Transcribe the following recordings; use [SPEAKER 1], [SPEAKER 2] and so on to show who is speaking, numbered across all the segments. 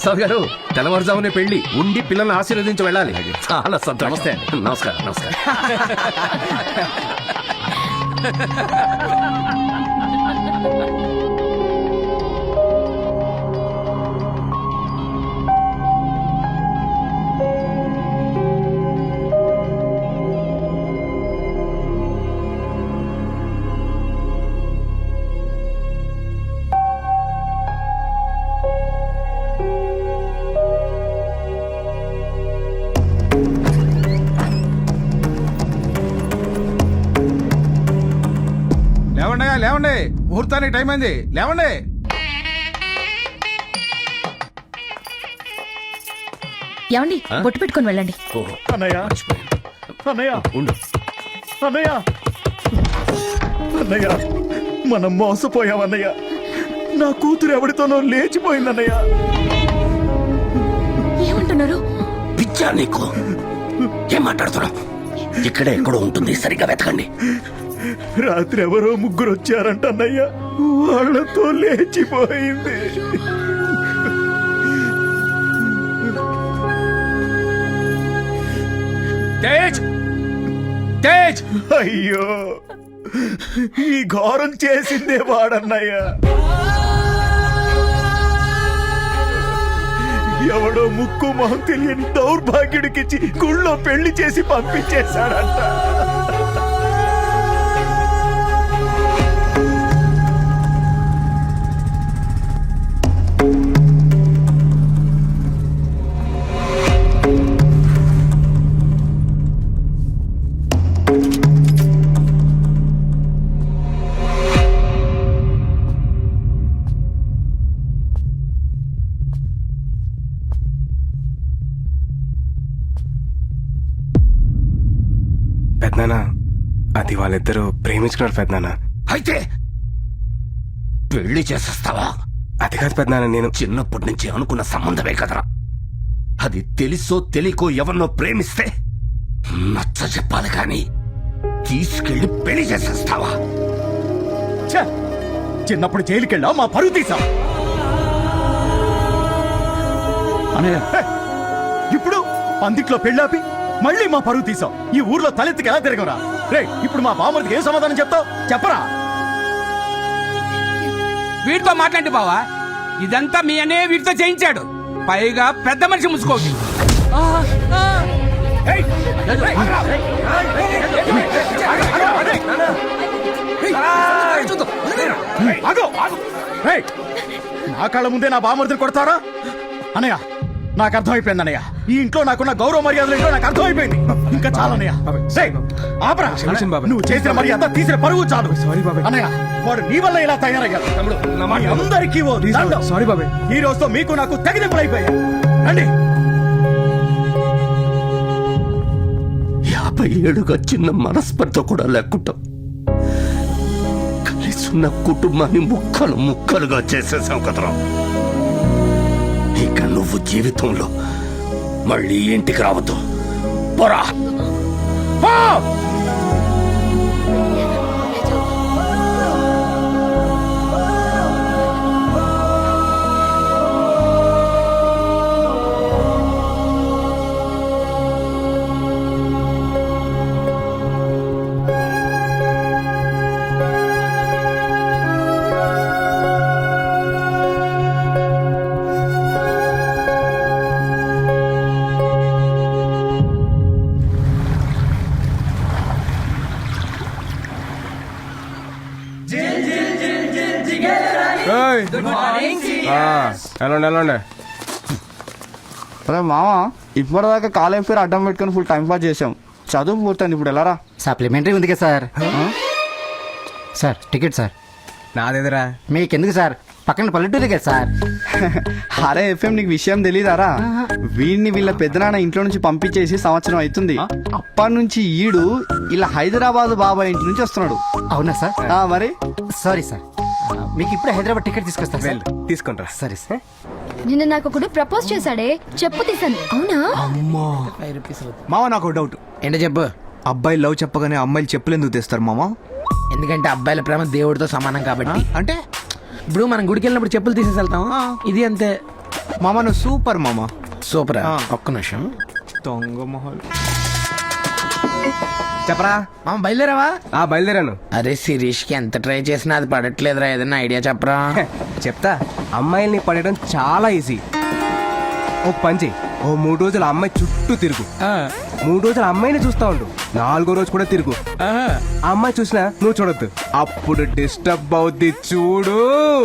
[SPEAKER 1] ప్రసాద్ గారు తెల్లవారుజామునే పెళ్ళి ఉండి పిల్లల్ని ఆశీర్వదించి వెళ్ళాలి. చాలా సంతోషం.
[SPEAKER 2] నమస్తే.
[SPEAKER 1] నమస్కారం నమస్కారం.
[SPEAKER 3] లేవండి. ముహూర్తానికి టైం అయింది. లేవండి.
[SPEAKER 4] ఏమండి బొట్టు పెట్టుకొని వెళ్ళండి.
[SPEAKER 5] అన్నయ్య. అన్నయ్య.
[SPEAKER 1] ఉండు.
[SPEAKER 5] అన్నయ్య. అన్నయ్య మనం మోసపోయాం అన్నయ్య. నా కూతురు ఎవరితోనో లేచిపోయిందన్నయ్య
[SPEAKER 4] ఏమంటున్నారు?
[SPEAKER 1] పిచ్చా నీకు. ఏం మాట్లాడుతున్నావు? ఇక్కడే ఎక్కడో ఉంటుంది సరిగ్గా వెతకండి.
[SPEAKER 5] రాత్రి ఎవరో ముగ్గురు వచ్చారంట అన్నయ్య. వాళ్ళతో లేచిపోయింది.
[SPEAKER 1] తేజ్! తేజ్!
[SPEAKER 5] అయ్యో ఈ ఘోరం చేసిందే వాడన్నయ్య. ఎవడో ముక్కు మొహం తెలియని దౌర్భాగ్యుడికిచ్చి గుళ్ళో పెళ్ళి చేసి పంపించేశాడంట.
[SPEAKER 2] అది వాళ్ళిద్దరూ ప్రేమించుకున్నారు పెద్దనాన్న
[SPEAKER 1] అయితే పెళ్ళి చేసేస్తావా?
[SPEAKER 2] అది కాదు పెద్దనాన్న నేను
[SPEAKER 1] చిన్నప్పటి నుంచి అనుకున్న సంబంధమే కదరా. అది తెలుసో తెలియకో ఎవరినో ప్రేమిస్తే నచ్చ చెప్పాలి కాని తీసుకెళ్ళి పెళ్ళి చేసేస్తావా!
[SPEAKER 5] చిన్నప్పుడు జైలుకెళ్ళావు మా పరువు తీసాం హే! ఇప్పుడు పందిట్లో పెళ్ళాపి మళ్ళీ మా పరువు తీసాం ఈ ఊర్లో తలెత్తికి ఎలా తిరగరా? రే ఇప్పుడు మా బామర్దికి ఏం సమాధానం చెప్తావు? చెప్పరా?
[SPEAKER 6] వీడితో మాట్లాడి బావా. ఇదంతా మీ అనే వీడితో చేయించాడు. పైగా పెద్ద మనిషి!
[SPEAKER 5] రేయ్! నా కళ్ళ ముందే నా బామర్దిని కొడతారా? అన్నయ్య నాకు అర్థమైపోయింది అన్నయ్య. ఈ ఇంట్లో నాకున్న గౌరవ మర్యాదలు ఏంటో నాకు అర్థమైపోయింది. ఇంకా చాలు అన్నయ్య. ఆపరా. నువ్వు చేసిన మర్యాద తీసిన పరువు చాలు.
[SPEAKER 2] సారీ బాబాయ్.
[SPEAKER 5] అన్నయ్య వాడు నీ వల్ల ఇలా తయారయ్యాడు. అందరికీ ఓ.
[SPEAKER 2] సారీ బాబాయ్.
[SPEAKER 5] ఈ రోజుతో మీకు నాకు తెగదింపులైపోయాయి రండి.
[SPEAKER 1] యాభై ఏడుగా చిన్న మనస్పర్ధ కూడా లేకుండా కలిసి ఉన్న కుటుంబాన్ని ముక్కలు ముక్కలుగా చేసేసావు కదరా. నువ్వు జీవితంలో మళ్ళీ ఇంటికి రావద్దు పోరా పో!
[SPEAKER 2] వెళ్ళండి వెళ్ళండి.
[SPEAKER 7] అరే మామ ఇప్పటిదాకా కాలేజ్ పేరు అడ్డం పెట్టుకొని ఫుల్ టైం పాస్ చేసాం చదువు పూర్తయింది ఇప్పుడు వెళ్ళరా
[SPEAKER 8] సప్లిమెంటరీ ఉంది కదా సార్. Sir ticket sir.
[SPEAKER 2] నాదేదిరా?
[SPEAKER 8] మీకెందుకు సార్? పక్కన పల్లెటూరు కదా సార్.
[SPEAKER 7] అరే ఎఫ్ఎం నీకు విషయం తెలీదారా? వీడిని వీళ్ళ పెద్దనాన్న ఇంట్లో నుంచి పంపించేసి సంవత్సరం అవుతుంది. అప్పటి నుంచి ఈడు ఇలా హైదరాబాద్ బాబాయ్ ఇంటి నుంచి వస్తున్నాడు.
[SPEAKER 8] అవునా సార్?
[SPEAKER 7] ఆ, మరి?
[SPEAKER 8] Sorry sir. మీకు ఇప్పుడు హైదరాబాద్ టికెట్ తీసుకొస్తాను సార్.
[SPEAKER 2] తీసుకుంటారా
[SPEAKER 8] సరే సార్.
[SPEAKER 4] నిన్న నాకు ఒకడు ప్రపోజ్ చేశాడే చెప్పు తీసాను అవునా?
[SPEAKER 9] మామ నాకు డౌట్
[SPEAKER 8] ఏంటో చెప్పు?
[SPEAKER 9] అబ్బాయి లవ్ చెప్పగానే అమ్మాయిలు చెప్పులు ఎందుకు తెస్తారు మామ
[SPEAKER 8] ఎందుకంటే అబ్బాయిల ప్రేమ దేవుడితో సమానం కాబట్టి.
[SPEAKER 9] అంటే?
[SPEAKER 8] ఇప్పుడు మనం గుడికి వెళ్ళినప్పుడు చెప్పులు తీసేసి వెళ్తాం ఇది అంతే.
[SPEAKER 9] మామ నువ్వు సూపర్ మామ
[SPEAKER 10] సూపర్?
[SPEAKER 9] ఆ.
[SPEAKER 10] ఒక్క నిమిషం.
[SPEAKER 9] దొంగ మొహల్.
[SPEAKER 2] చెప్పరా?
[SPEAKER 9] మామ బయలుదేరావా?
[SPEAKER 2] ఆ బయలుదేరాను.
[SPEAKER 11] అరే శిరీష్కి ఎంత ట్రై చేసినా అది పడట్లేదురా ఏదైనా ఐడియా చెప్పరా?
[SPEAKER 2] చెప్తా. అమ్మాయిల్ని పడేయడం చాలా ఈజీ. ఒక పంచి ఓ మూడు రోజులు అమ్మాయి చుట్టూ తిరుగు. మూడు రోజులు అమ్మాయిని చూస్తా ఉండు. నాలుగో రోజు కూడా తిరుగు. ఆ. అమ్మాయి చూసినా నువ్వు చూడొద్దు. అప్పుడు డిస్టర్బ్ అవుద్ది చూడు.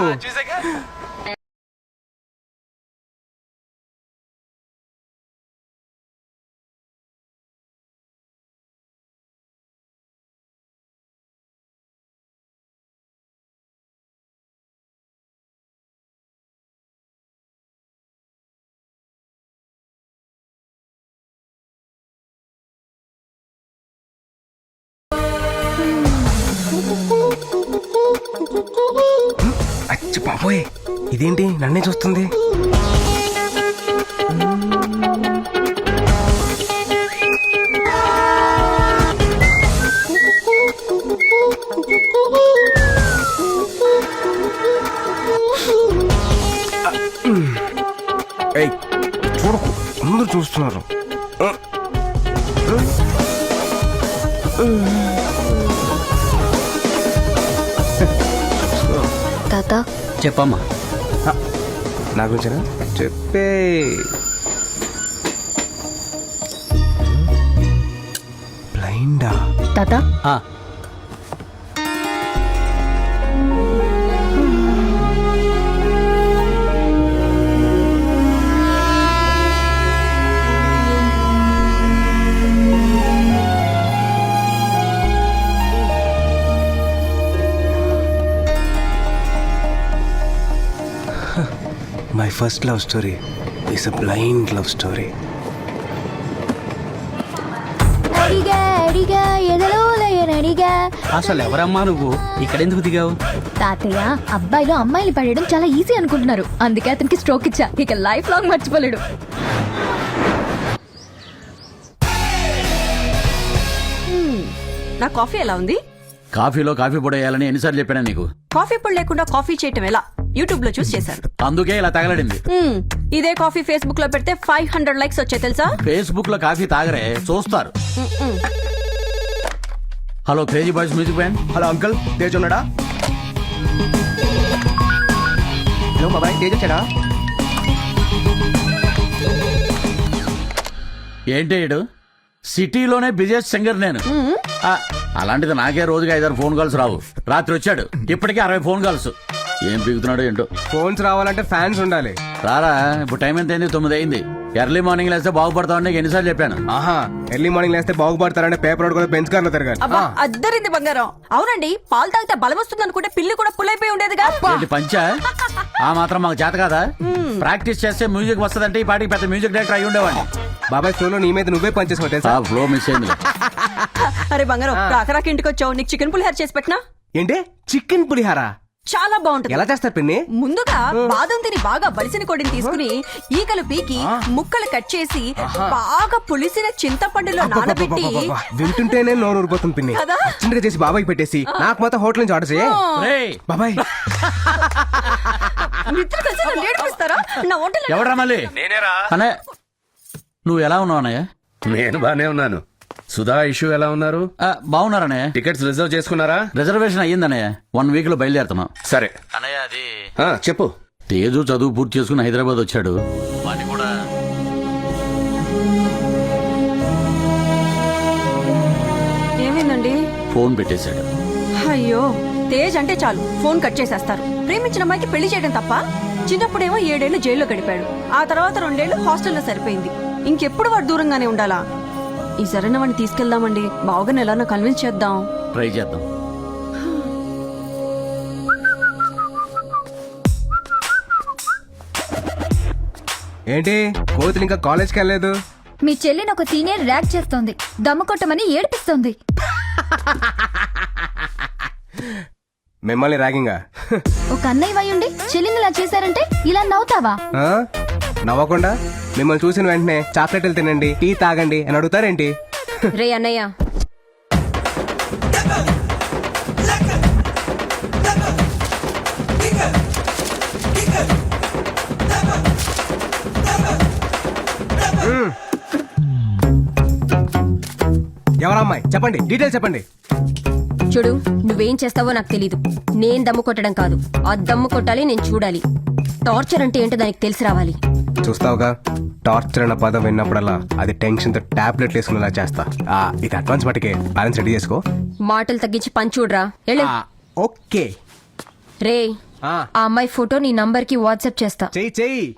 [SPEAKER 2] అచ్చి బాబోయ్ ఇదేంటి? నన్నే చూస్తుంది. చూడకు. అందరూ చూస్తున్నారు.
[SPEAKER 4] తాత
[SPEAKER 8] చెప్పమ్మా.
[SPEAKER 12] నా గురించేనా?
[SPEAKER 2] చెప్పే.
[SPEAKER 12] బ్లైండా?
[SPEAKER 4] తాత?
[SPEAKER 12] First love story. Is a blind love story
[SPEAKER 4] అడిగా అడిగా ఎదలో అడిగా.
[SPEAKER 8] అసలు ఎవరమ్మా నువ్వు? ఇక్కడెందుకు దిగావు?
[SPEAKER 4] తాతయ్య అబ్బాయిలు అమ్మాయిలు పడేయడం చాలా ఈజీ అనుకుంటున్నారు. అందుకే అతనికి స్ట్రోక్ ఇచ్చా. ఇక లైఫ్ లాంగ్ మర్చిపోలేడు.
[SPEAKER 13] నా కాఫీ ఎలా ఉంది?
[SPEAKER 10] కాఫీలో కాఫీ పొడి వేయాలని ఎన్నిసార్లు చెప్పాను నీకు?
[SPEAKER 13] కాఫీ పొడి లేకుండా కాఫీ చేయటం ఎలా? యూట్యూబ్లో చూసి చేశాను.
[SPEAKER 10] అందుకే ఇలా తగలడింది.
[SPEAKER 13] మ్మ్. ఇదే కాఫీ ఫేస్బుక్లో పెడితే ఫైవ్ హండ్రెడ్ లైక్స్ వచ్చాయి తెలుసా?
[SPEAKER 10] ఫేస్బుక్లో కాఫీ తాగరే చూస్తారు. Hello crazy boys music band.
[SPEAKER 2] Hello uncle Tej ఉన్నాడా? హలో బాబాయ్ తేజ్ వచ్చాడా?
[SPEAKER 10] ఏంటి ఈడు? సిటీలోనే బిజియెస్ట్ సింగర్ నేను. ఆ, అలాంటిది నాకే రోజుకి ఐదారు ఫోన్ కాల్స్ రావు. రాత్రి వచ్చాడు. ఇప్పటికే అరవై ఫోన్ కాల్స్. ఏం పీకుతున్నాడు ఏంటో?
[SPEAKER 2] ఫోన్స్ రావాలంటే ఫ్యాన్స్ ఉండాలి.
[SPEAKER 10] రారా ఇప్పుడు టైం ఎంత అయింది? తొమ్మిది అయింది. ఎర్లీ మార్నింగ్ లేస్తే బాగుపడతామని నీకు ఎన్నిసార్లు చెప్పాను.
[SPEAKER 2] ఆహా ఎర్లీ మార్నింగ్ లేస్తే బాగుపడతారంటే పేపర్ రోడ్ కూడా బెంచ్ కార్లో తిరగాలి.
[SPEAKER 13] అబ్బా అద్దరింది బంగారం. అవునండి పాలు తాగితే బలం వస్తుంది అనుకుంటే పిల్లి కూడా పుల్లైపోయి ఉండేదిగా.
[SPEAKER 10] ఏంటి పంచా? ఆ మాత్రం మాకు చేత కదా? ప్రాక్టీస్ చేస్తే మ్యూజిక్ వస్తదంటే ఈ పాటికి పెద్ద మ్యూజిక్ డైరెక్టర్ అయి ఉండేవాడిని.
[SPEAKER 2] బాబాయ్ షోలో నీ మీద నువ్వే పనిచేసావు తెలుసా?
[SPEAKER 10] ఆ ఫ్లో మిస్ అయింది
[SPEAKER 13] అరే బంగారం రాకరాకి ఇంటికి వచ్చావు నీకు చికెన్ పులిహార చేసి పెట్టినా?
[SPEAKER 2] ఏంటి? చికెన్ పులిహార?
[SPEAKER 13] చాలా బాగుంటుంది.
[SPEAKER 2] ఎలా చేస్తారు పిన్ని?
[SPEAKER 13] ముందుగా బాదం తిని బాగా బలిసిన కొడిని తీసుకుని ఈకలు పీకి ముక్కలు కట్ చేసి బాగా పులిసిన చింతపండులో నానబెట్టి.
[SPEAKER 2] వింటుంటేనే నోరు ఊరిపోతుంది పిన్ని? అర్జెంట్గా చేసి బాబాయ్ పెట్టేసి నాకు మాత్రం హోటల్ నుంచి ఆర్డర్ చేయి.
[SPEAKER 10] రేయ్,
[SPEAKER 2] బాబాయ్.
[SPEAKER 10] నువ్వు ఎలా ఉన్నావు అన్నయ్య?
[SPEAKER 1] నేను బానే ఉన్నాను. సుధా ఇష్యూ ఎలా ఉన్నారు?
[SPEAKER 10] ఆ, బాగున్నారన్నయ్య
[SPEAKER 1] టికెట్స్ రిజర్వ్ చేసుకున్నారా?
[SPEAKER 10] రిజర్వేషన్ అయ్యిందన్నయ్య వన్ వీక్లో బయలుదేరుతున్నాం.
[SPEAKER 1] సరే.
[SPEAKER 10] అన్నయ్య అది
[SPEAKER 1] ఆ, చెప్పు.
[SPEAKER 10] తేజు చదువు పూర్తి చేసుకుని హైదరాబాద్ వచ్చాడు. వాడిని కూడా
[SPEAKER 13] ఏమైందండి?
[SPEAKER 10] ఫోన్ పెట్టేశాడు.
[SPEAKER 13] అయ్యో తేజ్ అంటే చాలు. ఫోన్ కట్ చేసేస్తారు. ప్రేమించిన అమ్మాయికి పెళ్ళి చేయడం తప్ప చిన్నప్పుడేమో ఏడేళ్ళు జైల్లో గడిపాడు. ఆ తర్వాత రెండేళ్ళు హాస్టల్లో సరిపోయింది. ఇంకెప్పుడు వాడు దూరంగానే ఉండాలా? ఈ సరైన వాడిని తీసుకెళ్దామండి. బావగానే ఎలానో కన్విన్స్ చేద్దాం.
[SPEAKER 10] ట్రై చేద్దాం.
[SPEAKER 2] ఏంటి? కోతులు ఇంకా కాలేజ్కి వెళ్ళలేదు?
[SPEAKER 4] మీ చెల్లిని ఒక సీనియర్ ర్యాక్ చేస్తోంది. దమ్ము కొట్టమని ఏడిపిస్తోంది.
[SPEAKER 2] మిమ్మల్ని ర్యాగింగా?
[SPEAKER 4] ఒక అన్నయ్య వయ్యుండి చెల్లిని ఇలా చేశారంటే ఇలా నవ్వుతావా?
[SPEAKER 2] ఆ? నవ్వకుండా? మిమ్మల్ని చూసిన వెంటనే చాక్లెట్లు తినండి టీ తాగండి అని అడుగుతారేంటి?
[SPEAKER 13] రే అన్నయ్య.
[SPEAKER 2] ఎవరమ్మాయి చెప్పండి డీటెయిల్స్ చెప్పండి.
[SPEAKER 14] చూడు నువ్వేం చేస్తావో నాకు తెలీదు. నేను దమ్ము కొట్టడం కాదు. ఆ దమ్ము కొట్టాలి నేను చూడాలి. టార్చర్ అంటే ఏంటో దానికి తెలిసి రావాలి.
[SPEAKER 2] చూస్తావుగా? టార్చర్ అన్న పదం విన్నప్పుడల్లా అది టెన్షన్తో టాబ్లెట్ వేసుకునేలా చేస్తా. ఆ, ఇది అడ్వాన్స్ మటుకే బ్యాలెన్స్ రెడీ చేసుకో.
[SPEAKER 14] మాటలు తగ్గించి పని చూడరా.
[SPEAKER 2] ఓకే.
[SPEAKER 14] రే
[SPEAKER 2] ఆ,
[SPEAKER 14] ఆ అమ్మాయి ఫోటో నీ నంబర్కి వాట్సాప్ చేస్తా.
[SPEAKER 2] చెయ్యి చెయ్యి.